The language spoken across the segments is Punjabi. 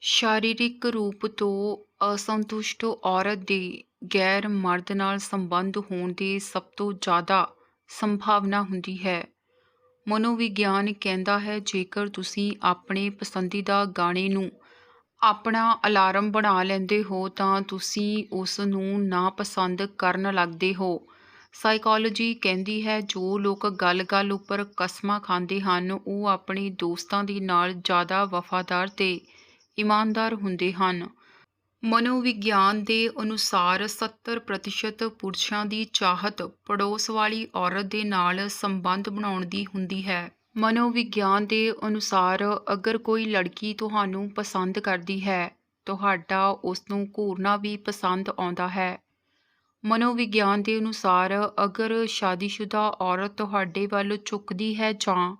ਸਰੀਰਕ ਰੂਪ ਤੋਂ ਅਸੰਤੁਸ਼ਟ ਔਰਤ ਦੇ ਗੈਰ ਮਰਦ ਨਾਲ ਸੰਬੰਧ ਹੋਣ ਦੀ ਸਭ ਤੋਂ ਜ਼ਿਆਦਾ ਸੰਭਾਵਨਾ ਹੁੰਦੀ ਹੈ। ਮਨੋਵਿਗਿਆਨ ਕਹਿੰਦਾ ਹੈ, ਜੇਕਰ ਤੁਸੀਂ ਆਪਣੇ ਪਸੰਦੀਦਾ ਗਾਣੇ ਨੂੰ ਆਪਣਾ ਅਲਾਰਮ ਬਣਾ ਲੈਂਦੇ ਹੋ, ਤਾਂ ਤੁਸੀਂ ਉਸ ਨੂੰ ਨਾਪਸੰਦ ਕਰਨ ਲੱਗਦੇ ਹੋ। ਸਾਈਕੋਲੋਜੀ ਕਹਿੰਦੀ ਹੈ, ਜੋ ਲੋਕ ਗੱਲ-ਗੱਲ ਉੱਪਰ ਕਸਮਾਂ ਖਾਂਦੇ ਹਨ, ਉਹ ਆਪਣੇ ਦੋਸਤਾਂ ਦੇ ਨਾਲ ਜ਼ਿਆਦਾ ਵਫ਼ਾਦਾਰ ਤੇ ਇਮਾਨਦਾਰ ਹੁੰਦੇ ਹਨ। ਮਨੋਵਿਗਿਆਨ ਦੇ ਅਨੁਸਾਰ 70% ਪੁਰਸ਼ਾਂ ਦੀ ਚਾਹਤ ਪੜੋਸ ਵਾਲੀ ਔਰਤ ਦੇ ਨਾਲ ਸੰਬੰਧ ਬਣਾਉਣ ਦੀ ਹੁੰਦੀ ਹੈ। ਮਨੋਵਿਗਿਆਨ ਦੇ ਅਨੁਸਾਰ ਅਗਰ ਕੋਈ ਲੜਕੀ ਤੁਹਾਨੂੰ ਪਸੰਦ ਕਰਦੀ ਹੈ, ਤੁਹਾਡਾ ਉਸ ਨੂੰ ਘੂਰਨਾ ਵੀ ਪਸੰਦ ਆਉਂਦਾ ਹੈ। ਮਨੋਵਿਗਿਆਨ ਦੇ ਅਨੁਸਾਰ ਅਗਰ ਸ਼ਾਦੀशुदा ਔਰਤ ਤੁਹਾਡੇ ਵੱਲ ਝੁਕਦੀ ਹੈ ਜਾਂ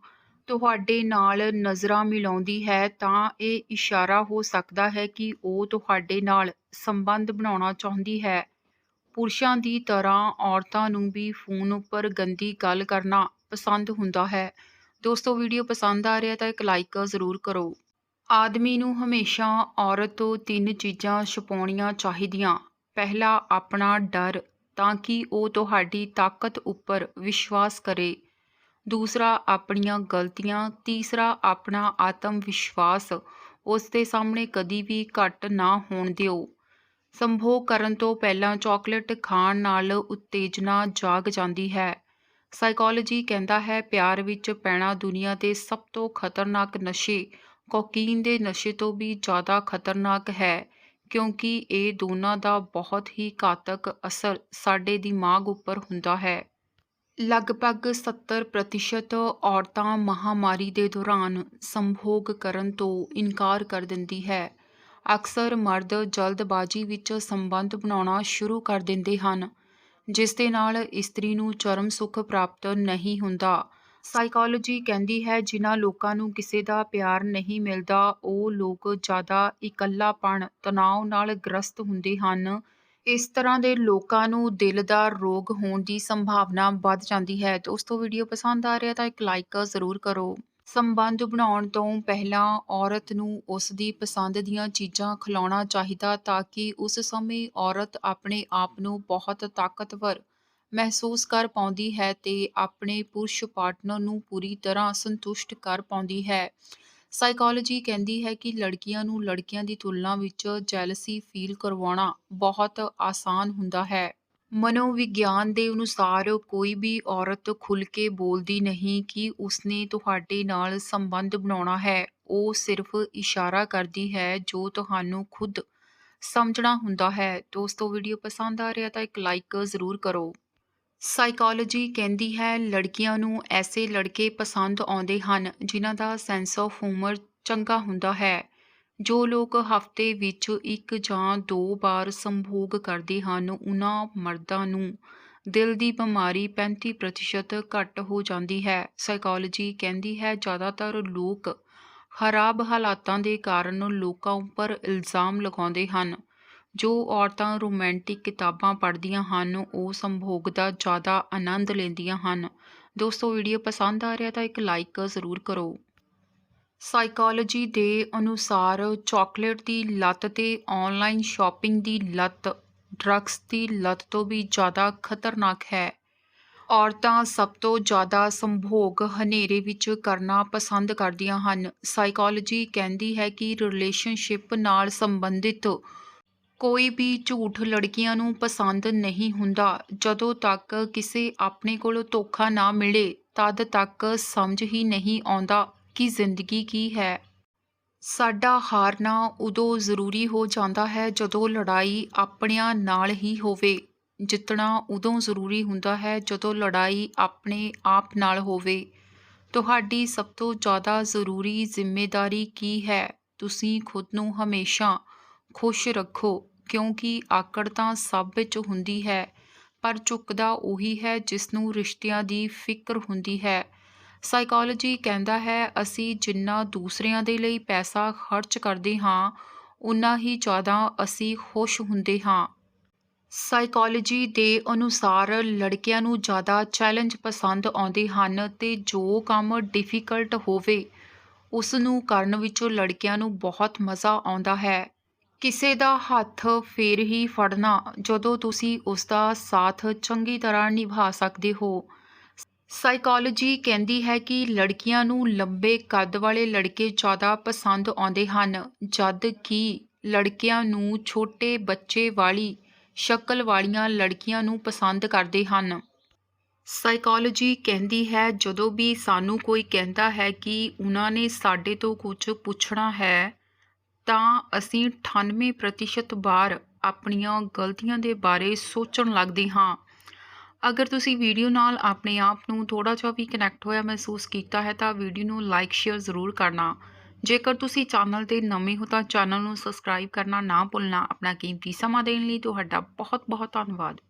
ਤੁਹਾਡੇ ਨਾਲ ਨਜ਼ਰਾਂ ਮਿਲਾਉਂਦੀ ਹੈ ਤਾਂ ਇਹ ਇਸ਼ਾਰਾ ਹੋ ਸਕਦਾ ਹੈ ਕਿ ਉਹ ਤੁਹਾਡੇ ਨਾਲ ਸੰਬੰਧ ਬਣਾਉਣਾ ਚਾਹੁੰਦੀ ਹੈ। ਪੁਰਸ਼ਾਂ ਦੀ ਤਰ੍ਹਾਂ ਔਰਤਾਂ ਨੂੰ ਵੀ ਫੋਨ ਉੱਪਰ ਗੰਦੀ ਗੱਲ ਕਰਨਾ ਪਸੰਦ ਹੁੰਦਾ ਹੈ। ਦੋਸਤੋ, ਵੀਡੀਓ ਪਸੰਦ ਆ ਰਿਹਾ ਤਾਂ ਇੱਕ ਲਾਈਕ ਜ਼ਰੂਰ ਕਰੋ। ਆਦਮੀ ਨੂੰ ਹਮੇਸ਼ਾ ਔਰਤ ਤੋਂ ਤਿੰਨ ਚੀਜ਼ਾਂ ਛੁਪਾਉਣੀਆਂ ਚਾਹੀਦੀਆਂ। ਪਹਿਲਾ, ਆਪਣਾ ਡਰ, ਤਾਂ ਕਿ ਉਹ ਤੁਹਾਡੀ ਤਾਕਤ ਉੱਪਰ ਵਿਸ਼ਵਾਸ ਕਰੇ। ਦੂਸਰਾ ਆਪਣੀਆਂ ਗਲਤੀਆਂ, ਤੀਸਰਾ ਆਪਣਾ ਆਤਮ ਵਿਸ਼ਵਾਸ ਉਸ ਦੇ ਸਾਹਮਣੇ ਕਦੀ ਵੀ ਘੱਟ ਨਾ ਹੋਣ ਦਿਓ। ਸੰਭੋਗ ਕਰਨ ਤੋਂ ਪਹਿਲਾਂ ਚਾਕਲੇਟ ਖਾਣ ਨਾਲ ਉਤੇਜਨਾ ਜਾਗ ਜਾਂਦੀ ਹੈ। ਸਾਈਕੋਲੋਜੀ ਕਹਿੰਦਾ ਹੈ, ਪਿਆਰ ਵਿੱਚ ਪੈਣਾ ਦੁਨੀਆ ਦੇ ਸਭ ਤੋਂ ਖਤਰਨਾਕ ਨਸ਼ੇ ਕੋਕੀਨ ਦੇ ਨਸ਼ੇ ਤੋਂ ਵੀ ਜ਼ਿਆਦਾ ਖਤਰਨਾਕ ਹੈ, ਕਿਉਂਕਿ ਇਹ ਦੋਨਾਂ ਦਾ ਬਹੁਤ ਹੀ ਘਾਤਕ ਅਸਰ ਸਾਡੇ ਦਿਮਾਗ ਉੱਪਰ ਹੁੰਦਾ ਹੈ। ਲਗਭਗ 70% ਔਰਤਾਂ ਮਹਾਂਮਾਰੀ ਦੇ ਦੌਰਾਨ ਸੰਭੋਗ ਕਰਨ ਤੋਂ ਇਨਕਾਰ ਕਰ ਦਿੰਦੀ ਹੈ। ਅਕਸਰ ਮਰਦ ਜਲਦਬਾਜ਼ੀ ਵਿੱਚ ਸੰਬੰਧ ਬਣਾਉਣਾ ਸ਼ੁਰੂ ਕਰ ਦਿੰਦੇ ਹਨ, ਜਿਸ ਦੇ ਨਾਲ ਇਸਤਰੀ ਨੂੰ ਚਰਮ ਸੁੱਖ ਪ੍ਰਾਪਤ ਨਹੀਂ ਹੁੰਦਾ। ਸਾਈਕੋਲੋਜੀ ਕਹਿੰਦੀ ਹੈ, ਜਿਨ੍ਹਾਂ ਲੋਕਾਂ ਨੂੰ ਕਿਸੇ ਦਾ ਪਿਆਰ ਨਹੀਂ ਮਿਲਦਾ, ਉਹ ਲੋਕ ਜ਼ਿਆਦਾ ਇਕੱਲਾਪਣ, ਤਣਾਅ ਨਾਲ ਗ੍ਰਸਤ ਹੁੰਦੇ ਹਨ। ਇਸ ਤਰ੍ਹਾਂ ਦੇ ਲੋਕਾਂ ਨੂੰ ਦਿਲ ਦਾ ਰੋਗ ਹੋਣ ਦੀ ਸੰਭਾਵਨਾ ਵੱਧ ਜਾਂਦੀ ਹੈ। ਦੋਸਤੋ ਵੀਡੀਓ ਪਸੰਦ ਆ ਰਿਹਾ ਤਾਂ ਇੱਕ ਲਾਈਕ ਜ਼ਰੂਰ ਕਰੋ। ਸੰਬੰਧ ਬਣਾਉਣ ਤੋਂ ਪਹਿਲਾਂ ਔਰਤ ਨੂੰ ਉਸ ਦੀ ਪਸੰਦ ਦੀਆਂ ਚੀਜ਼ਾਂ ਖਿਲਾਉਣਾ ਚਾਹੀਦਾ ਤਾਂ ਕਿ ਉਸ ਸਮੇਂ ਔਰਤ ਆਪਣੇ ਆਪ ਨੂੰ ਬਹੁਤ ਤਾਕਤਵਰ ਮਹਿਸੂਸ ਕਰ ਪਾਉਂਦੀ ਹੈ ਤੇ ਆਪਣੇ ਪੁਰਸ਼ ਪਾਰਟਨਰ ਨੂੰ ਪੂਰੀ ਤਰ੍ਹਾਂ ਸੰਤੁਸ਼ਟ ਕਰ ਪਾਉਂਦੀ ਹੈ। ਸਾਈਕੋਲੋਜੀ ਕਹਿੰਦੀ ਹੈ ਕਿ ਲੜਕੀਆਂ ਨੂੰ ਲੜਕਿਆਂ ਦੀ ਤੁਲਨਾ ਵਿੱਚ ਜੈਲਸੀ ਫੀਲ ਕਰਵਾਉਣਾ ਬਹੁਤ ਆਸਾਨ ਹੁੰਦਾ ਹੈ। ਮਨੋਵਿਗਿਆਨ ਦੇ ਅਨੁਸਾਰ ਕੋਈ ਵੀ ਔਰਤ ਖੁੱਲ੍ਹ ਕੇ ਬੋਲਦੀ ਨਹੀਂ ਕਿ ਉਸਨੇ ਤੁਹਾਡੇ ਨਾਲ ਸੰਬੰਧ ਬਣਾਉਣਾ ਹੈ। ਉਹ ਸਿਰਫ ਇਸ਼ਾਰਾ ਕਰਦੀ ਹੈ ਜੋ ਤੁਹਾਨੂੰ ਖੁਦ ਸਮਝਣਾ ਹੁੰਦਾ ਹੈ। ਦੋਸਤੋ ਵੀਡੀਓ ਪਸੰਦ ਆ ਰਿਹਾ ਤਾਂ ਇੱਕ ਲਾਈਕ ਜ਼ਰੂਰ ਕਰੋ। ਸਾਈਕੋਲੋਜੀ ਕਹਿੰਦੀ ਹੈ, ਲੜਕੀਆਂ ਨੂੰ ਐਸੇ ਲੜਕੇ ਪਸੰਦ ਆਉਂਦੇ ਹਨ ਜਿਨ੍ਹਾਂ ਦਾ ਸੈਂਸ ਆਫ ਹਿਊਮਰ ਚੰਗਾ ਹੁੰਦਾ ਹੈ। ਜੋ ਲੋਕ ਹਫ਼ਤੇ ਵਿੱਚ ਇੱਕ ਜਾਂ ਦੋ ਵਾਰ ਸੰਭੋਗ ਕਰਦੇ ਹਨ, ਉਹਨਾਂ ਮਰਦਾਂ ਨੂੰ ਦਿਲ ਦੀ ਬਿਮਾਰੀ 35% ਘੱਟ ਹੋ ਜਾਂਦੀ ਹੈ। ਸਾਈਕੋਲੋਜੀ ਕਹਿੰਦੀ ਹੈ, ਜ਼ਿਆਦਾਤਰ ਲੋਕ ਖਰਾਬ ਹਾਲਾਤਾਂ ਦੇ ਕਾਰਨ ਲੋਕਾਂ ਉੱਪਰ ਇਲਜ਼ਾਮ ਲਗਾਉਂਦੇ ਹਨ। ਜੋ ਔਰਤਾਂ ਰੋਮਾਂਟਿਕ ਕਿਤਾਬਾਂ ਪੜ੍ਹਦੀਆਂ ਹਨ, ਉਹ ਸੰਭੋਗ ਦਾ ਜ਼ਿਆਦਾ ਆਨੰਦ ਲੈਂਦੀਆਂ ਹਨ। ਦੋਸਤੋ, ਵੀਡੀਓ ਪਸੰਦ ਆ ਰਿਹਾ ਤਾਂ ਇੱਕ ਲਾਈਕ ਜ਼ਰੂਰ ਕਰੋ। ਸਾਈਕੋਲੋਜੀ ਦੇ ਅਨੁਸਾਰ ਚਾਕਲੇਟ ਦੀ ਲਤ ਤੇ ਆਨਲਾਈਨ ਸ਼ਾਪਿੰਗ ਦੀ ਲਤ ਡਰੱਗਸ ਦੀ ਲਤ ਤੋਂ ਵੀ ਜ਼ਿਆਦਾ ਖਤਰਨਾਕ ਹੈ। ਔਰਤਾਂ ਸਭ ਤੋਂ ਜ਼ਿਆਦਾ ਸੰਭੋਗ ਹਨੇਰੇ ਵਿੱਚ ਕਰਨਾ ਪਸੰਦ ਕਰਦੀਆਂ ਹਨ। ਸਾਈਕੋਲੋਜੀ ਕਹਿੰਦੀ ਹੈ ਕਿ ਰਿਲੇਸ਼ਨਸ਼ਿਪ ਨਾਲ ਸੰਬੰਧਿਤ ਕੋਈ ਵੀ ਝੂਠ ਲੜਕੀਆਂ ਨੂੰ ਪਸੰਦ ਨਹੀਂ ਹੁੰਦਾ। ਜਦੋਂ ਤੱਕ ਕਿਸੇ ਆਪਣੇ ਕੋਲੋਂ ਧੋਖਾ ਨਾ ਮਿਲੇ, ਤਦ ਤੱਕ ਸਮਝ ਹੀ ਨਹੀਂ ਆਉਂਦਾ ਕਿ ਜ਼ਿੰਦਗੀ ਕੀ ਹੈ। ਸਾਡਾ ਹਾਰਨਾ ਉਦੋਂ ਜ਼ਰੂਰੀ ਹੋ ਜਾਂਦਾ ਹੈ ਜਦੋਂ ਲੜਾਈ ਆਪਣਿਆਂ ਨਾਲ ਹੀ ਹੋਵੇ। ਜਿੱਤਣਾ ਉਦੋਂ ਜ਼ਰੂਰੀ ਹੁੰਦਾ ਹੈ ਜਦੋਂ ਲੜਾਈ ਆਪਣੇ ਆਪ ਨਾਲ ਹੋਵੇ। ਤੁਹਾਡੀ ਸਭ ਤੋਂ ਜ਼ਿਆਦਾ ਜ਼ਰੂਰੀ ਜ਼ਿੰਮੇਵਾਰੀ ਕੀ ਹੈ? ਤੁਸੀਂ ਖੁਦ ਨੂੰ ਹਮੇਸ਼ਾ ਖੁਸ਼ ਰੱਖੋ। ਕਿਉਂਕਿ ਆਕੜ ਤਾਂ ਸਭ ਵਿੱਚ ਹੁੰਦੀ ਹੈ, ਪਰ ਝੁਕਦਾ ਉਹੀ ਹੈ ਜਿਸ ਨੂੰ ਰਿਸ਼ਤਿਆਂ ਦੀ ਫਿਕਰ ਹੁੰਦੀ ਹੈ। ਸਾਈਕੋਲੋਜੀ ਕਹਿੰਦਾ ਹੈ, ਅਸੀਂ ਜਿੰਨਾ ਦੂਸਰਿਆਂ ਦੇ ਲਈ ਪੈਸਾ ਖਰਚ ਕਰਦੇ ਹਾਂ ਉਨਾ ਹੀ ਜ਼ਿਆਦਾ ਅਸੀਂ ਖੁਸ਼ ਹੁੰਦੇ ਹਾਂ। ਸਾਈਕੋਲੋਜੀ ਦੇ ਅਨੁਸਾਰ ਲੜਕਿਆਂ ਨੂੰ ਜ਼ਿਆਦਾ ਚੈਲੰਜ ਪਸੰਦ ਆਉਂਦੇ ਹਨ ਤੇ ਜੋ ਕੰਮ ਡਿਫਿਕਲਟ ਹੋਵੇ ਉਸ ਨੂੰ ਕਰਨ ਵਿੱਚੋਂ ਲੜਕਿਆਂ ਨੂੰ ਬਹੁਤ ਮਜ਼ਾ ਆਉਂਦਾ ਹੈ। ਕਿਸੇ ਦਾ ਹੱਥ ਫੇਰ ਹੀ ਫੜਨਾ, ਜਦੋਂ ਤੁਸੀਂ ਉਸ ਦਾ ਸਾਥ ਚੰਗੀ ਤਰ੍ਹਾਂ ਨਿਭਾ ਸਕਦੇ ਹੋ। ਸਾਈਕੋਲੋਜੀ ਕਹਿੰਦੀ ਹੈ ਕਿ ਲੜਕੀਆਂ ਨੂੰ ਲੰਬੇ ਕੱਦ ਵਾਲੇ ਲੜਕੇ ਜ਼ਿਆਦਾ ਪਸੰਦ ਆਉਂਦੇ ਹਨ, ਜਦ ਕਿ ਲੜਕਿਆਂ ਨੂੰ ਛੋਟੇ ਬੱਚੇ ਵਾਲੀ ਸ਼ਕਲ ਵਾਲੀਆਂ ਲੜਕੀਆਂ ਨੂੰ ਪਸੰਦ ਕਰਦੇ ਹਨ। ਸਾਈਕੋਲੋਜੀ ਕਹਿੰਦੀ ਹੈ, ਜਦੋਂ ਵੀ ਸਾਨੂੰ ਕੋਈ ਕਹਿੰਦਾ ਹੈ ਕਿ ਉਹਨਾਂ ਨੇ ਸਾਡੇ ਤੋਂ ਕੁਝ ਪੁੱਛਣਾ ਹੈ ਤਾਂ ਅਸੀਂ 98% ਵਾਰ ਆਪਣੀਆਂ ਗਲਤੀਆਂ ਦੇ ਬਾਰੇ ਸੋਚਣ ਲੱਗਦੇ ਹਾਂ। ਅਗਰ ਤੁਸੀਂ ਵੀਡੀਓ ਨਾਲ ਆਪਣੇ ਆਪ ਨੂੰ ਥੋੜਾ ਜਿਹਾ ਵੀ ਕਨੈਕਟ ਹੋਇਆ ਮਹਿਸੂਸ ਕੀਤਾ ਹੈ ਤਾਂ ਵੀਡੀਓ ਨੂੰ ਲਾਈਕ ਸ਼ੇਅਰ ਜ਼ਰੂਰ ਕਰਨਾ। ਜੇਕਰ ਤੁਸੀਂ ਚੈਨਲ ਤੇ ਨਵੇਂ ਹੋ ਤਾਂ ਚੈਨਲ ਨੂੰ ਸਬਸਕ੍ਰਾਈਬ ਕਰਨਾ ਨਾ ਭੁੱਲਣਾ। ਆਪਣਾ ਕੀਮਤੀ ਸਮਾਂ ਦੇਣ ਲਈ ਤੁਹਾਡਾ ਬਹੁਤ ਬਹੁਤ ਧੰਨਵਾਦ।